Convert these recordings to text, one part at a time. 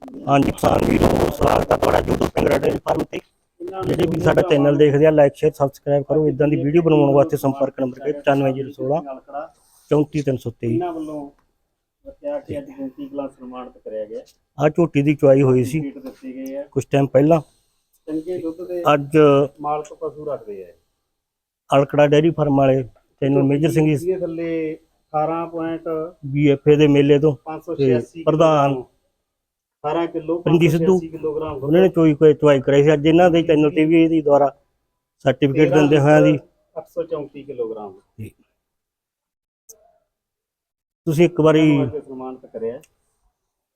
ਹਾਂਜੀ ਕਿਸਾਨ ਵੀਰੋ ਸਵਾਗਤ ਹੈ ਤੁਹਾਡਾ YouTube ਪਿੰਗਰਾ ਡੇਅਰੀ ਫਾਰਮ ਤੇ। ਜਿਹੜੇ ਵੀ ਸਾਡਾ ਚੈਨਲ ਦੇਖਦੇ ਆ ਲਾਈਕ ਸ਼ੇਅਰ ਸਬਸਕ੍ਰਾਈਬ ਕਰੋ। ਇਦਾਂ ਦੀ ਵੀਡੀਓ ਬਣਾਉਣ ਵਾਸਤੇ ਸੰਪਰਕ ਨੰਬਰ ਹੈ 95016 34323 ਇਹਨਾਂ ਵੱਲੋਂ ਕਿ ਅੱਜ ਗਿਣਤੀ ਕਲਾਸ ਸਨਮਾਨਿਤ ਕਰਿਆ ਗਿਆ। ਆ ਝੋਟੀ ਦੀ ਚੁਆਈ ਹੋਈ ਸੀ। ਸੀਟ ਦਿੱਤੀ ਗਈ ਹੈ। ਕੁਝ ਟਾਈਮ ਪਹਿਲਾਂ ਚੰਗੇ ਦੁੱਧ ਦੇ ਅੱਜ ਮਾਲਕ ਪਸ਼ੂ ਰੱਖਦੇ ਆ। ਅਲਕੜਾ ਡੇਅਰੀ ਫਾਰਮ ਵਾਲੇ ਚੈਨਲ ਮੇਜਰ ਸਿੰਘ ਇਹਦੇ ਥੱਲੇ 18.586 ਬੀਐਫਏ ਦੇ ਮੇਲੇ ਤੋਂ ਪ੍ਰਧਾਨ 18 ਕਿਲੋ ਪਿੰਡੀ ਸਿੱਧੂ। ਕਿਲੋਗ੍ਰਾਮ ਦੁੱਧ, ਉਹਨਾਂ ਨੇ ਚੋਈ ਕੋਈ ਚੁਆਈ ਕਰਾਈ ਸੀ। ਅੱਜ ਇਹਨਾਂ ਦੇ ਚੈਨਲ ਤੇ ਵੀ ਇਹਦੀ ਦੁਆਰਾ ਸਰਟੀਫਿਕੇਟ ਦਿੰਦੇ ਹੋਇਆਂ ਦੀ 834 ਕਿਲੋਗ੍ਰਾਮ ਤੁਸੀਂ ਇੱਕ ਵਾਰੀ ਅੱਜ ਸਨਮਾਨਿਤ ਕਰਿਆ। ਹੈ।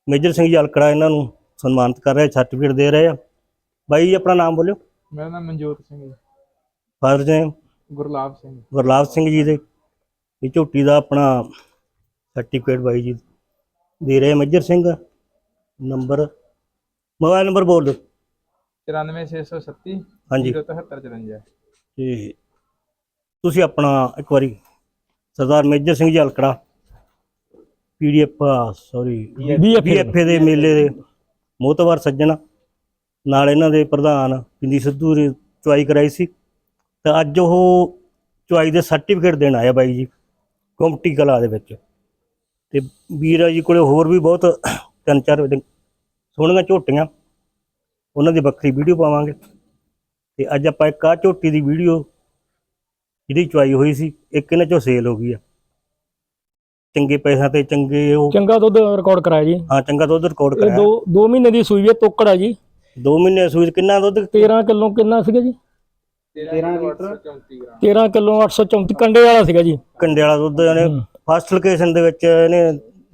ਮੇਜਰ ਸਿੰਘ ਜੀ ਅਲਕੜਾ ਇਹਨਾਂ ਨੂੰ ਸਨਮਾਨਿਤ ਕਰ ਰਹੇ ਸਰਟੀਫਿਕੇਟ ਦੇ ਰਹੇ ਆ। ਬਾਈ ਜੀ ਆਪਣਾ ਨਾਮ ਬੋਲਿਓ। ਮੇਰਾ ਨਾਮ ਮਨਜੋਤ ਸਿੰਘ ਹੈ। ਫਾਦਰ ਨੇ ਗੁਰਲਾਬ ਸਿੰਘ। ਗੁਰਲਾਬ ਸਿੰਘ ਜੀ ਦੇ। ਇਹ ਝੋਟੀ ਦਾ ਆਪਣਾ ਸਰਟੀਫਿਕੇਟ ਬਾਈ ਜੀ ਦੇ ਰਹੇ Major Singh number mobile number ਬੋਲ ਦਿਓ। 94637 ਹਾਂਜੀ। 7354 ਤੇ ਤੁਸੀਂ ਆਪਣਾ ਇੱਕ ਵਾਰੀ ਸਰਦਾਰ ਮੇਜਰ ਸਿੰਘ ਜੀ ਹਲਕੜਾ ਪੀਡੀਐਫ ਸੌਰੀ ਬੀਐਫਏ ਦੇ ਮੇਲੇ ਦੇ ਮੋਤਵਾਰ ਸੱਜਣ ਨਾਲ ਇਹਨਾਂ ਦੇ ਪ੍ਰਧਾਨ ਪਿੰਦੀ ਸਿੱਧੂ ਨੇ ਚੁਆਈ ਕਰਾਈ ਸੀ। ਤਾਂ ਅੱਜ ਉਹ ਚੁਆਈ ਦੇ ਸਰਟੀਫਿਕੇਟ ਦੇਣ ਆਇਆ ਬਾਈ ਜੀ ਕਮਟੀ ਕਲਾ ਦੇ ਵਿੱਚ। ਤੇ ਵੀਰਾ ਜੀ ਕੋਲੇ ਹੋਰ ਵੀ ਬਹੁਤ ਤਿੰਨ ਚਾਰ ਦਿਨ ਸੋਹਣੀਆਂ ਝੋਟੀਆਂ ਉਹਨਾਂ ਦੀ ਵੱਖਰੀ ਵੀਡੀਓ ਪਾਵਾਂਗੇ। ਤੇ ਅੱਜ ਆਪਾਂ ਇੱਕ ਆ ਝੋਟੀ ਦੀ ਵੀਡੀਓ ਜਿਹਦੀ ਚੁਆਈ ਹੋਈ ਸੀ ਇੱਕ ਇਹਨਾਂ ਚੋਂ ਸੇਲ ਹੋ ਗਈ ਆ। ਚੰਗੇ ਪੈਸਿਆਂ ਤੇ ਚੰਗੇ ਉਹ ਚੰਗਾ ਦੁੱਧ ਰਿਕਾਰਡ ਕਰਾਇਆ ਜੀ। ਹਾਂ ਚੰਗਾ ਦੁੱਧ ਰਿਕਾਰਡ ਇਹ ਕਰਾਇਆ ਦੋ ਦੋ ਮਹੀਨੇ ਦੀ ਸੂਈ ਹੈ ਤੋਕੜ ਆ ਜੀ। 2 ਮਹੀਨੇ ਸੂਈ ਕਿੰਨਾ ਦੁੱਧ? 13 ਕਿਲੋ ਕਿੰਨਾ ਸੀਗਾ ਜੀ? 13 ਲੀਟਰ 34 ਗ੍ਰਾਮ। 13 ਕਿਲੋ 834 ਕੰਡੇ ਵਾਲਾ ਸੀਗਾ ਜੀ। ਕੰਡੇ ਵਾਲਾ ਦੁੱਧ ਇਹਨੇ ਫਸਟ ਲੋਕੇਸ਼ਨ ਦੇ ਵਿੱਚ ਇਹਨੇ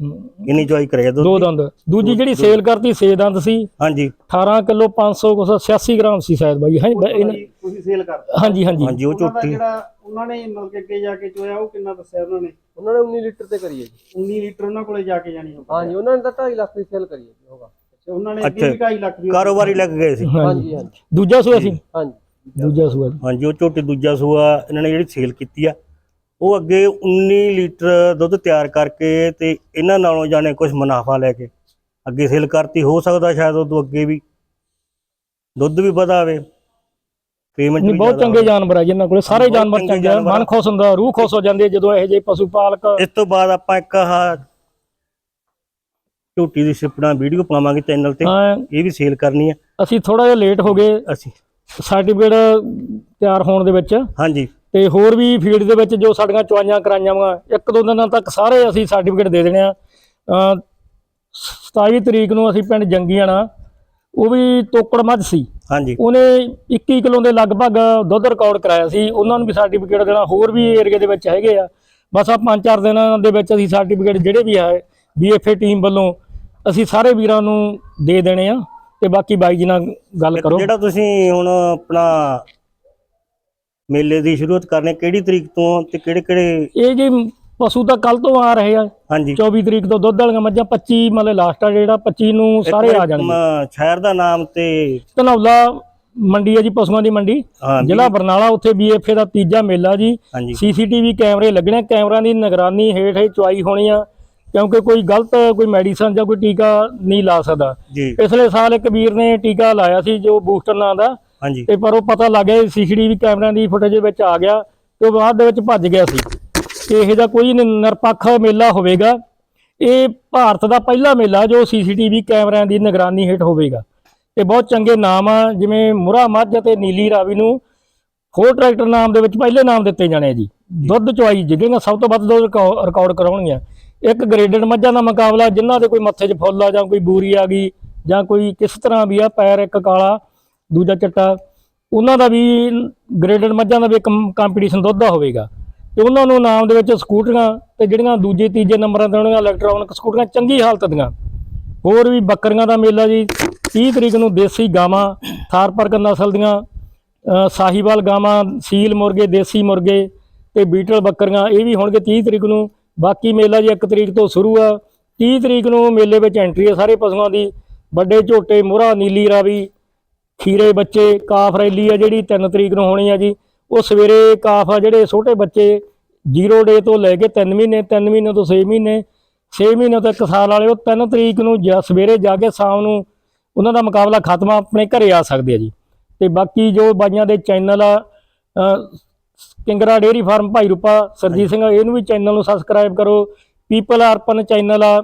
ਕਿੰਨੀ ਚੁਆਈ ਕਰਿਆ ਦੋ? ਦੰਦ। ਦੂਜੀ ਜਿਹੜੀ ਸੇਲ ਕਰਤੀ 6 ਦੰਦ ਸੀ। ਹਾਂਜੀ। 18 ਕਿਲੋ 500 ਕੁਛ 86 ਗ੍ਰਾਮ ਸੀ ਸ਼ਾਇਦ ਬਾਈ। ਇਹਨਾਂ- ਤੁਸੀਂ ਸੇਲ ਕਰ ਹਾਂਜੀ ਹਾਂਜੀ। ਹਾਂਜੀ ਉਹ ਝੋਟੀ ਜਿਹੜਾ ਉਹਨਾਂ ਨੇ ਮਤਲਬ ਕਿ ਅੱਗੇ ਜਾ ਕੇ ਚੋਇਆ ਉਹ ਕਿੰਨਾ ਦੱਸਿਆ ਉਹਨਾਂ ਨੇ? ਉਹਨਾਂ ਨੇ 19 ਲੀਟਰ ਤੇ ਕਰੀ ਹੈ ਜੀ। 19 ਲੀਟਰ ਉਹਨਾਂ ਕੋਲੇ ਜਾ ਕੇ ਜਾਣੀ ਹੋਊਗੀ। ਹਾਂਜੀ ਉਹਨਾਂ ਨੇ ਤਾਂ 2.5 ਲੱਖ ਦੀ ਸੇਲ ਕਰੀ ਹੈ ਜੀ ਹੋਗਾ ਅੱਛਾ, ਉਹਨਾਂ ਨੇ ਅੱਗੇ ਵੀ 2.5 ਲੱਖ ਦੀ ਕਾਰੋਬਾਰੀ ਲੱਗ ਗਏ ਸੀ। ਹਾਂਜੀ ਹਾਂਜੀ ਹਾਂਜੀ। ਦੂਜਾ ਸੂਆ ਸੀ? ਹਾਂਜੀ। ਦੂਜਾ ਸੂਆ। ਹਾਂਜੀ ਉਹ ਝੋਟੀ ਦੂਜਾ ਸੂਆ ਇਹਨਾਂ ਨੇ ਜਿਹੜੀ ਸੇਲ ਕੀਤੀ ਆ। ਉਹ ਅੱਗੇ 19 ਲੀਟਰ ਦੁੱਧ ਤਿਆਰ ਕਰਕੇ ਤੇ ਇਹਨਾਂ ਨਾਲੋਂ ਜਾਣੇ ਕੁਝ ਮੁਨਾਫਾ ਲੈ ਕੇ ਅੱਗੇ ਸੇਲ ਕਰਤੀ। ਹੋ ਸਕਦਾ ਸ਼ਾਇਦ ਉਦੋਂ ਅੱਗੇ ਵੀ ਦੁੱਧ ਵੀ ਵਧਾਵੇ। ਪੇਮੈਂਟ ਵੀ ਬਹੁਤ ਚੰਗੇ ਜਾਨਵਰ ਆ ਜਿਨ੍ਹਾਂ ਕੋਲੇ ਸਾਰੇ ਜਾਨਵਰ ਚੰਗੇ ਆ। ਮਨ। ਖੁਸ਼ ਹੁੰਦਾ ਰੂਹ ਖੁਸ਼ ਹੋ ਜਾਂਦੀ ਹੈ ਜਦੋਂ ਇਹੋ ਜਿਹੇ ਪਸ਼ੂ ਪਾਲਕ ਇਸ ਤੋਂ ਬਾਅਦ ਆਪਾਂ ਇੱਕ ਆਹ ਝੋਟੀ ਦੀ ਸਿਪਣਾ ਵੀਡੀਓ ਪਾਵਾਂਗੇ ਚੈਨਲ ਤੇ। ਹਾਂ, ਇਹ ਵੀ ਸੇਲ ਕਰਨੀ ਆ। ਅਸੀਂ ਥੋੜਾ ਜਿਹਾ ਲੇਟ ਹੋ ਗਏ। ਅਸੀਂ। ਸਰਟੀਫਿਕੇਟ ਤਿਆਰ ਹੋਣ ਦੇ ਵਿੱਚ। ਹਾਂਜੀ। ਤੇ ਹੋਰ ਵੀ ਫੀਲਡ ਦੇ ਵਿੱਚ ਜੋ ਸਾਡੀਆਂ ਚੁਆਈਆਂ ਕਰਾਈਆਂ ਵਾ ਇੱਕ ਦੋ ਦਿਨਾਂ ਤੱਕ ਸਾਰੇ ਅਸੀਂ ਸਰਟੀਫਿਕੇਟ ਦੇ ਦੇਣੇ ਆ। ਅ 27 ਤਰੀਕ ਨੂੰ ਅਸੀਂ ਪਿੰਡ ਜੰਗੀਆਣਾ ਉਹ ਵੀ ਤੋਕੜ ਮੱਝ ਸੀ। ਹਾਂਜੀ। ਉਹਨੇ 21 ਕਿਲੋ ਦੇ ਲਗਭਗ ਦੁੱਧ ਰਿਕਾਰਡ ਕਰਾਇਆ ਸੀ। ਉਹਨਾਂ ਨੂੰ ਵੀ ਸਰਟੀਫਿਕੇਟ ਦੇਣਾ ਹੋਰ ਵੀ ਏਰੀਆ ਦੇ ਵਿੱਚ ਹੈਗੇ ਆ। ਬਸ ਆ ਪੰਜ ਚਾਰ ਦਿਨਾਂ ਦੇ ਵਿੱਚ ਅਸੀਂ ਸਰਟੀਫਿਕੇਟ ਜਿਹੜੇ ਵੀ ਹੈ ਬੀਐਫਏ ਟੀਮ ਵੱਲੋਂ ਅਸੀਂ ਸਾਰੇ ਵੀਰਾਂ ਨੂੰ ਦੇ ਦੇਣੇ ਆ ਤੇ ਬਾਕੀ ਬਾਈ ਜੀ ਨਾਲ ਗੱਲ ਕਰੋ। ਜਿਹੜਾ ਤੁਸੀਂ ਹੁਣ ਆਪਣਾ ਮੇਲੇ ਦੀ ਸ਼ੁਰੂਆਤ ਕਰਨੀ ਕਿਹੜੀ ਤਰੀਕ ਤੋਂ ਤੇ ਕਿਹੜੇ ਕਿਹੜੇ ਇਹ ਜੀ ਪਸ਼ੂ ਤਾਂ ਕੱਲ ਤੋਂ ਆ ਰਹੇ ਆ। ਹਾਂਜੀ। 24 ਤਰੀਕ ਤੋਂ ਦੁੱਧ ਵਾਲੀਆਂ ਮੱਝਾਂ 25 ਮਤਲਬ ਲਾਸਟ ਆ ਜਿਹੜਾ 25 ਨੂੰ ਸਾਰੇ ਆ ਜਾਣਗੇ। ਸ਼ਹਿਰ ਦਾ ਨਾਮ ਤੇ ਧਨੌਲਾ ਮੰਡੀ ਹੈ ਜੀ ਪਸ਼ੂਆਂ ਦੀ ਮੰਡੀ। ਜ਼ਿਲ੍ਹਾ ਬਰਨਾਲਾ ਉੱਥੇ ਬੀਐਫਏ ਦਾ ਤੀਜਾ ਮੇਲਾ ਜੀ। ਸੀਸੀਟੀਵੀ ਕੈਮਰੇ ਲੱਗਣੇ ਕੈਮਰਿਆਂ ਦੀ ਨਿਗਰਾਨੀ ਹੇਠ ਹੀ ਚੁਆਈ ਹੋਣੀ ਆ ਕਿਉਂਕਿ ਕੋਈ ਗਲਤ ਕੋਈ ਮੈਡੀਸਨ ਜਾਂ ਕੋਈ ਟੀਕਾ ਨਹੀਂ ਲਾ ਸਕਦਾ। ਪਿਛਲੇ ਸਾਲ ਇੱਕ ਵੀਰ ਨੇ ਟੀਕਾ ਲਾਇਆ ਸੀ ਜੋ ਬੂਸਟਰ ਨਾਂ ਦਾ ਹਾਂਜੀ। ਤੇ ਪਰ ਉਹ ਪਤਾ ਲੱਗ ਗਿਆ ਸੀਸੀਟੀਵੀ ਕੈਮਰਿਆਂ ਦੀ ਫੁਟੇਜ ਵਿੱਚ ਆ ਗਿਆ ਤੇ ਉਹ ਬਾਅਦ ਦੇ ਵਿੱਚ ਭੱਜ ਗਿਆ ਸੀ। ਤੇ ਇਹੋ ਜਿਹਾ ਕੋਈ ਨਿਰਪੱਖ ਮੇਲਾ ਹੋਵੇਗਾ। ਇਹ ਭਾਰਤ ਦਾ ਪਹਿਲਾ ਮੇਲਾ ਜੋ ਸੀਸੀਟੀਵੀ ਕੈਮਰਿਆਂ ਦੀ ਨਿਗਰਾਨੀ ਹੇਠ ਹੋਵੇਗਾ। ਤੇ ਬਹੁਤ ਚੰਗੇ ਨਾਮ ਆ ਜਿਵੇਂ ਮੁਰਾ ਮੱਝ ਅਤੇ ਨੀਲੀ ਰਾਵੀ ਨੂੰ ਫੋਰ ਟਰੈਕਟਰ ਨਾਮ ਦੇ ਵਿੱਚ ਪਹਿਲੇ ਨਾਮ ਦਿੱਤੇ ਜਾਣੇ ਜੀ। ਦੁੱਧ ਚੁਆਈ ਜਿਹੜੀਆਂ ਸਭ ਤੋਂ ਵੱਧ ਦੁੱਧ ਰਿਕਾ- ਰਿਕਾਰਡ ਕਰਾਉਣਗੀਆਂ। ਇੱਕ ਗ੍ਰੇਡਡ ਮੱਝਾਂ ਦਾ ਮੁਕਾਬਲਾ ਜਿਨ੍ਹਾਂ ਦੇ ਕੋਈ ਮੱਥੇ 'ਚ ਫੁੱਲ ਆ ਜਾਂ ਕੋਈ ਬੂਰੀ ਆ ਗਈ ਜਾਂ ਕੋਈ ਕਿਸ ਤਰ੍ਹਾਂ ਵੀ ਆ ਪੈਰ ਇੱਕ ਕਾਲਾ ਦੂਜਾ ਚਿੱਟਾ, ਉਹਨਾਂ ਦਾ ਵੀ ਗ੍ਰੇਡਡ ਮੱਝਾਂ ਦਾ ਵੀ ਕੰਪੀਟੀਸ਼ਨ ਦੁੱਧ ਦਾ ਹੋਵੇਗਾ। ਤੇ ਉਹਨਾਂ ਨੂੰ ਨਾਮ ਦੇ ਵਿੱਚ ਸਕੂਟਰੀਆਂ ਤੇ ਜਿਹੜੀਆਂ ਦੂਜੇ, ਤੀਜੇ ਨੰਬਰਾਂ ਤੇ ਉਹਨਾਂ ਇਲੈਕਟ੍ਰੋਨਿਕ ਸਕੂਟਰੀਆਂ ਚੰਗੀ ਹਾਲਤ ਦੀਆਂ। ਹੋਰ ਵੀ ਬੱਕਰੀਆਂ ਦਾ ਮੇਲਾ ਜੀ 30 ਤਰੀਕ ਨੂੰ ਦੇਸੀ ਗਾਵਾਂ ਥਾਰਪਰਕ ਨਸਲ ਦੀਆਂ ਸਾਹੀਵਾਲ ਗਾਵਾਂ, ਸੀਲ ਮੁਰਗੇ, ਦੇਸੀ ਮੁਰਗੇ ਤੇ ਬੀਟਲ ਬੱਕਰੀਆਂ, ਇਹ ਵੀ ਹੋਣਗੇ 30 ਤਰੀਕ ਨੂੰ। ਬਾਕੀ ਮੇਲਾ ਜੀ 1 ਤਰੀਕ ਤੋਂ ਸ਼ੁਰੂ ਆ। 30 ਤਰੀਕ ਨੂੰ ਮੇਲੇ ਵਿੱਚ ਐਂਟਰੀ ਹੈ ਸਾਰੇ ਪਸ਼ੂਆਂ ਦੀ। ਵੱਡੇ ਝੋਟੇ, ਮੋਹਰਾ, ਨੀਲੀ ਰਾਵੀ ਖੀਰੇ ਬੱਚੇ ਕਾਫ ਰੈਲੀ ਆ ਜਿਹੜੀ 3 ਤਰੀਕ ਨੂੰ ਹੋਣੀ ਆ ਜੀ। ਉਹ ਸਵੇਰੇ ਕਾਫ ਆ ਜਿਹੜੇ ਛੋਟੇ ਬੱਚੇ 0 ਡੇ ਤੋਂ ਲੈ ਕੇ 3 ਮਹੀਨੇ 3 ਮਹੀਨੇ ਤੋਂ 6 ਮਹੀਨੇ 6 ਮਹੀਨੇ ਤੋਂ 1 ਸਾਲ ਵਾਲੇ ਉਹ 3 ਤਰੀਕ ਨੂੰ ਜਾਂ ਸਵੇਰੇ ਜਾ ਕੇ ਸ਼ਾਮ ਨੂੰ ਉਹਨਾਂ ਦਾ ਮੁਕਾਬਲਾ ਖਤਮ ਆ, ਆਪਣੇ ਘਰੇ ਆ ਸਕਦੇ ਆ ਜੀ। ਤੇ ਬਾਕੀ ਜੋ ਬਾਈਆਂ ਦੇ ਚੈਨਲ ਆ ਕਿੰਗਰਾ ਡੇਅਰੀ ਫਾਰਮ ਭਾਈ ਰੂਪਾ ਸਰਜੀਤ ਸਿੰਘ ਇਹਨੂੰ ਵੀ ਚੈਨਲ ਨੂੰ ਸਬਸਕ੍ਰਾਈਬ ਕਰੋ। ਪੀਪਲ ਅਰਪਨ ਚੈਨਲ ਆ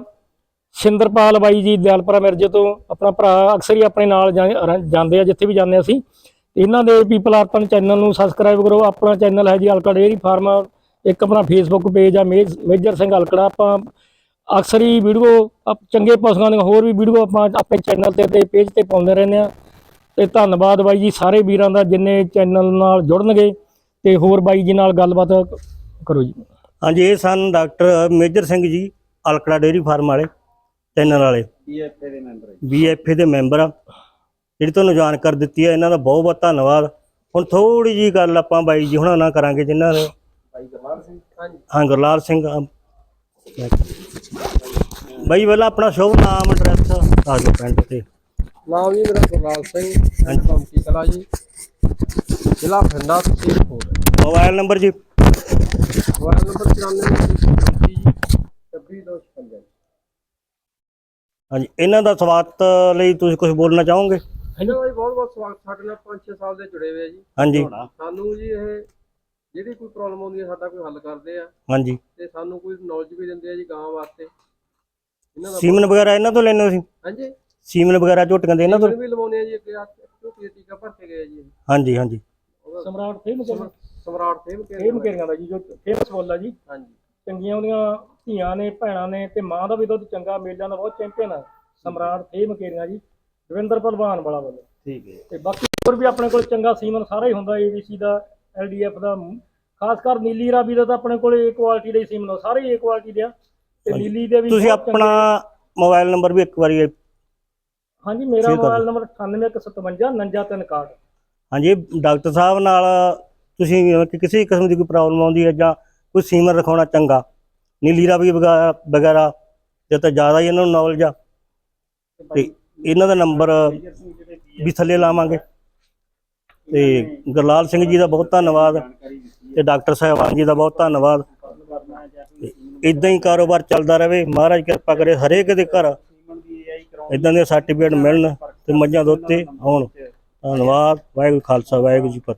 ਸਿੰਦਰਪਾਲ ਬਾਈ ਜੀ ਦਿਆਲਪੁਰਾ ਮਿਰਜੇ ਤੋਂ ਆਪਣਾ ਭਰਾ ਅਕਸਰ ਹੀ ਆਪਣੇ ਨਾਲ ਜਾਂਦੇ ਆ, ਜਿੱਥੇ ਵੀ ਜਾਂਦੇ ਅਸੀਂ। ਤੇ ਇਹਨਾਂ ਦੇ ਪੀਪਲ ਅਰਪਨ ਚੈਨਲ ਨੂੰ ਸਬਸਕ੍ਰਾਈਬ ਕਰੋ। ਆਪਣਾ ਚੈਨਲ ਹੈ ਜੀ ਅਲਕਾ ਡੇਅਰੀ ਫਾਰਮ। ਇੱਕ ਆਪਣਾ ਫੇਸਬੁੱਕ ਪੇਜ ਆ, ਮੇਜ- ਮੇਜਰ ਸਿੰਘ ਅਲਕੜਾ। ਆਪਾਂ ਅਕਸਰ ਹੀ ਵੀਡੀਓ ਚੰਗੇ ਪਸ਼ੂਆਂ ਦੀਆਂ ਹੋਰ ਵੀ ਵੀਡੀਓ ਆਪਾਂ ਆਪਣੇ ਚੈਨਲ ਤੇ ਤੇ ਪੇਜ ਤੇ ਪਾਉਂਦੇ ਰਹਿੰਦੇ ਆ। ਤੇ ਧੰਨਵਾਦ ਬਾਈ ਜੀ ਸਾਰੇ ਵੀਰਾਂ ਦਾ ਜਿੰਨੇ ਚੈਨਲ ਨਾਲ ਜੁੜਨਗੇ। ਤੇ ਹੋਰ ਬਾਈ ਜੀ ਨਾਲ ਗੱਲਬਾਤ ਕਰੋ ਜੀ। ਹਾਂਜੀ, ਇਹ ਸਨ doctor Major Singh ji, Alkara dairy farm ਵਾਲੇ। ਚੈਨਲ ਵਾਲੇ ਪੀਐਫਏ ਦੇ ਮੈਂਬਰ ਬੀਐਫਏ ਦੇ ਮੈਂਬਰ ਆ ਜਿਹੜੀ ਤੁਹਾਨੂੰ ਜਾਣਕਾਰੀ ਦਿੱਤੀ ਹੈ ਇਹਨਾਂ ਦਾ ਬਹੁਤ ਬਹੁਤ ਧੰਨਵਾਦ ਹੁਣ ਥੋੜੀ ਜੀ ਗੱਲ ਆਪਾਂ ਬਾਈ ਜੀ ਹੁਣਾਂ ਨਾਲ ਕਰਾਂਗੇ ਜਿਨ੍ਹਾਂ ਨੇ ਭਾਈ ਗਰਵਾਰ ਸਿੰਘ ਹਾਂਜੀ ਹਾਂ ਗੁਰਲਾਲ ਸਿੰਘ ਬਾਈ ਪਹਿਲਾਂ ਆਪਣਾ ਸ਼ੁਭ ਨਾਮ ਐਡਰੈਸ ਆ ਦਿਓ ਪਿੰਡ ਤੇ ਨਾਮ ਜੀ ਮੇਰਾ ਗੁਰਲਾਲ ਸਿੰਘ ਪਿੰਡ ਕੰਮਕੀ ਕਲਾ ਜੀ ਜ਼ਿਲ੍ਹਾ ਖੰਡਾ ਤਹਿਸੀਲ ਮੋਬਾਈਲ ਨੰਬਰ ਜੀ ਮੋਬਾਈਲ ਨੰਬਰ 94 ਜੀ 26256 ਹਾਂਜੀ ਇਹਨਾਂ ਦਾ ਸਵਾਗਤ ਲਈ ਤੁਸੀਂ ਕੁਝ ਬੋਲਣਾ ਚਾਹੋਗੇ? ਇਹਨਾਂ ਦਾ ਜੀ ਬਹੁਤ ਬਹੁਤ ਸਵਾਗਤ ਸਾਡੇ ਨਾਲ 5-6 ਸਾਲ ਦੇ ਜੁੜੇ ਹੋਏ ਆ ਜੀ। ਹਾਂਜੀ। ਸਾਨੂੰ ਜੀ ਇਹ ਜਿਹੜੀ ਕੋਈ ਪ੍ਰੋਬਲਮ ਆਉਂਦੀ ਹੈ ਸਾਡਾ ਕੋਈ ਹੱਲ ਕਰਦੇ ਆ। ਹਾਂਜੀ। ਤੇ ਸਾਨੂੰ ਕੋਈ ਨੌਲੇਜ ਵੀ ਦਿੰਦੇ ਆ ਜੀ ਗਾਂ ਵਾਸਤੇ। ਇਹਨਾਂ ਦਾ ਸੀਮਨ ਵਗੈਰਾ ਇਹਨਾਂ ਤੋਂ ਲੈਣੇ ਸੀ ਹਾਂਜੀ। ਸੀਮਨ ਵਗੈਰਾ ਝੋਟੀਆਂ ਦੇ ਇਹਨਾਂ ਤੋਂ? ਵੀ ਲਵਾਉਣੇ ਆ ਜੀ ਅੱਗੇ ਆ ਝੋਟੀ ਟੀਕਾ ਭਰ ਕੇ ਗਏ ਆ ਜੀ। ਹਾਂਜੀ ਹਾਂਜੀ। ਸਮਰਾਟ ਫੇਮ ਸਮ- ਸਮਰਾਟ ਫੇਮ ਕੇ ਫੇਮ ਕੇਰੀਆਂ ਦਾ ਜੀ ਜੋ ਫੇਮਸ ਬੋਲ ਆ ਜੀ। ਹਾਂਜੀ। ਚੰਗੀਆਂ ਉਹਦੀਆਂ ਧੀਆਂ ਨੇ ਭੈਣਾਂ ਨੇ ਤੇ ਮਾਂ ਦਾ ਵੀ ਦੁੱਧ ਚੰਗਾ ਮੇਲਿਆਂ ਦਾ ਬਹੁਤ ਚੈਂਪੀਅਨ ਆ। ਸਮਰਾਟ ਫੇਮ ਕੇਰੀਆਂ ਜੀ ਰਵਿੰਦਰ ਭਲਵਾਨ ਵਾਲਾ ਵੱਲੋਂ। ਠੀਕ ਹੈ। ਤੇ ਬਾਕੀ ਹੋਰ ਵੀ ਆਪਣੇ ਕੋਲ ਚੰਗਾ ਸੀਮਨ ਸਾਰਾ ਹੀ ਹੁੰਦਾ ਏਬੀਸੀ ਦਾ ਐਲਡੀਐਫ ਦਾ ਖਾਸ ਕਰ ਨੀਲੀ ਰਾਵੀ ਦਾ ਤਾਂ ਆਪਣੇ ਕੋਲ ਏ ਕੁਆਲਿਟੀ ਦੇ ਹੀ ਸੀਮਨ ਆ ਸਾਰੇ ਏ ਕੁਆਲਿਟੀ ਦੇ ਆ। ਤੇ ਹਾਂਜੀ। ਨੀਲੀ ਦੇ ਵੀ ਤੁਸੀਂ ਬਹੁਤ ਆਪਣਾ ਮੋਬਾਈਲ ਨੰਬਰ ਵੀ ਇੱਕ ਵਾਰੀ ਹਾਂਜੀ ਮੇਰਾ ਕਰ ਮੋਬਾਈਲ ਨੰਬਰ 9857 99361 ਹਾਂਜੀ ਡਾਕਟਰ ਸਾਹਿਬ ਨਾਲ ਤੁਸੀਂ ਕਿ ਕਿਸੇ ਕਿਸਮ ਦੀ ਕੋਈ ਪ੍ਰੋਬਲਮ ਆਉਂਦੀ ਹੈ ਜਾਂ ਕੋਈ ਸੀਮਨ ਰਖਾਉਣਾ ਚੰਗਾ। ਨੀਲੀ ਰਾਵੀ ਵਗੈਰਾ ਵਗੈਰਾ, ਜੇ ਤਾਂ ਜ਼ਿਆਦਾ ਹੀ ਇਹਨਾਂ ਨੂੰ ਨੌਲੇਜ ਆ। ਤੇ ਇਹਨਾਂ ਦਾ ਨੰਬਰ ਵੀ ਥੱਲੇ ਲਾਵਾਂਗੇ। ਤੇ ਗੁਰਲਾਲ ਸਿੰਘ ਜੀ ਦਾ ਬਹੁਤ ਧੰਨਵਾਦ ਤੇ ਡਾਕਟਰ ਸਾਹਿਬਾਨ ਜੀ ਦਾ ਬਹੁਤ ਧੰਨਵਾਦ। ਹੈ ਇਦਾਂ ਹੀ ਕਾਰੋਬਾਰ ਚੱਲਦਾ ਰਹੇ। ਮਹਾਰਾਜ ਕਿਰਪਾ ਕਰੇ ਹਰੇਕ ਦੇ ਘਰ ਸੀਮਨ ਦੀ ਇਦਾਂ ਦੇ ਸਰਟੀਫਿਕੇਟ ਮਿਲਣ ਤੇ ਮੱਝਾਂ ਦੁੱਧ ਤੇ ਆਉਣ। ਧੰਨਵਾਦ। ਵਾਹਿਗੁਰੂ ਖਾਲਸਾ, ਵਾਹਿਗੁਰੂ ਜੀ ਕੀ ਫਤਿਹ।